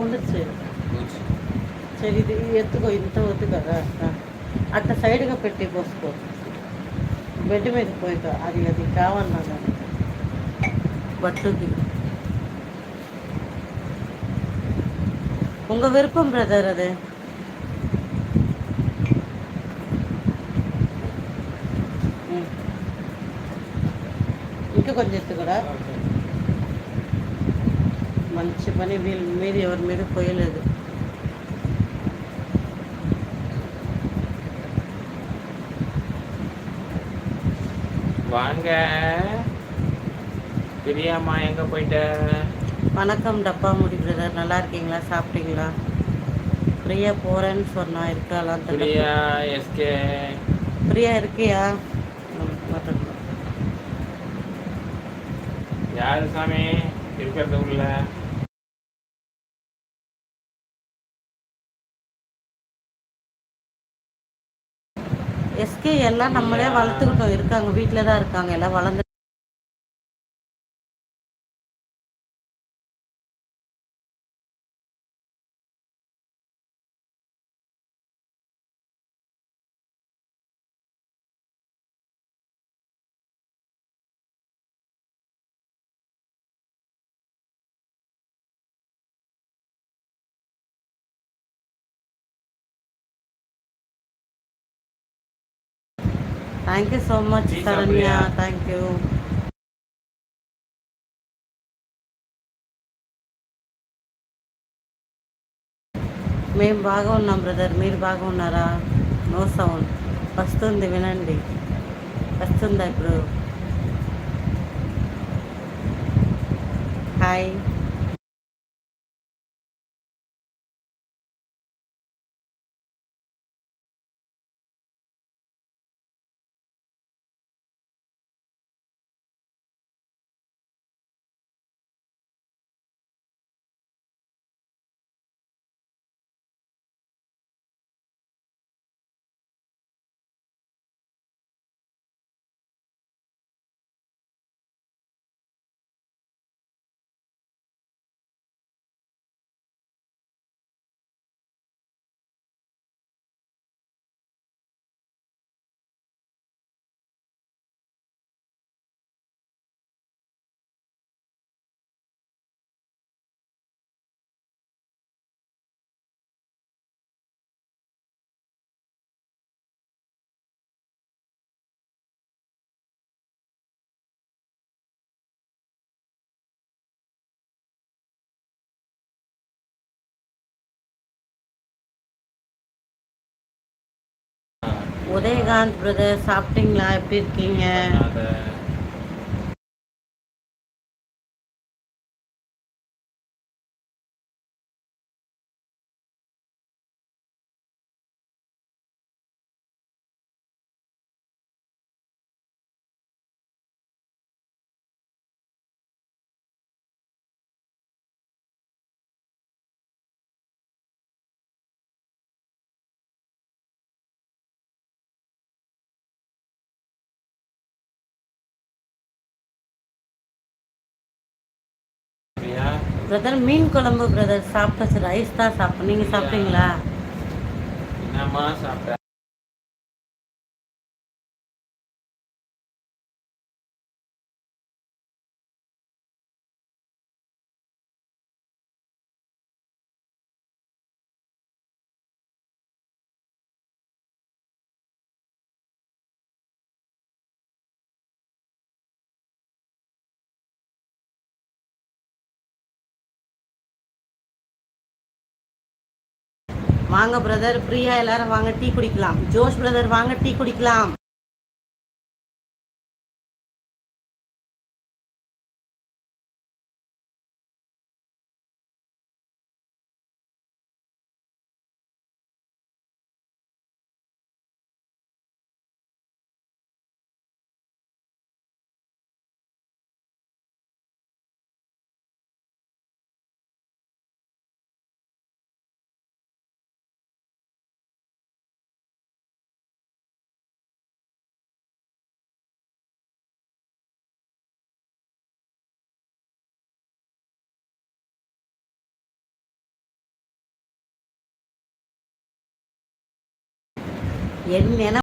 வந்துருச்சு కూర్చో సరే ఇది ఎత్తుకో ఇంత వద్దు కదా ఆ. అట్లా సైడ్గా పెట్టి పోసుకో బెడ్ మీద పోయిక అది అది కావన్నా కానీ బట్టుకి உங்க விருப்பம் பிரதர் அது ம். ఇంకా కొంచెం ఎత్తు కూడా మంచి పని వీళ్ళ మీద ఎవరి మీద పోయలేదు வாங்க பிரியாம்மா எங்க போயிட்ட வணக்கம் டப்பா முடி பிரதர் நல்லா இருக்கீங்களா சாப்பிட்டீங்களா பிரியா போறேன்னு சொன்னா இருக்காளான்னு தெரியல. பிரியா எஸ்கே பிரியா இருக்கியா ம், வரட்டும். யாரு சாமி இருக்கிறது உள்ள எஸ்கே எல்லாம் நம்மளே வளர்த்துக்கிட்டோம் இருக்காங்க வீட்டில் தான் இருக்காங்க எல்லாம் வளர்ந்து thank you so much Saranya thank you మేము బాగా ఉన్నాం బ్రదర్ మీరు బాగున్నారా నో సౌండ్ వస్తుంది వినండి. వస్తుందా ఇప్పుడు? హాయ్ உதயகாந்த் பிரதர் சாப்பிட்டீங்களா? எப்படி இருக்கீங்க அத பிரியா பிரதர் மீன் குழம்பு பிரதர் சாப்பிட்டாச்சு. ரைஸ் தான் சாப்பிட்டோம். நீங்கள் சாப்பிட்டீங்களா? என்னம்மா சாப்பிட்ட? வாங்க பிரதர் பிரியா எல்லாரும் வாங்க டீ குடிக்கலாம். ஜோஷ் பிரதர் வாங்க டீ குடிக்கலாம். என்ன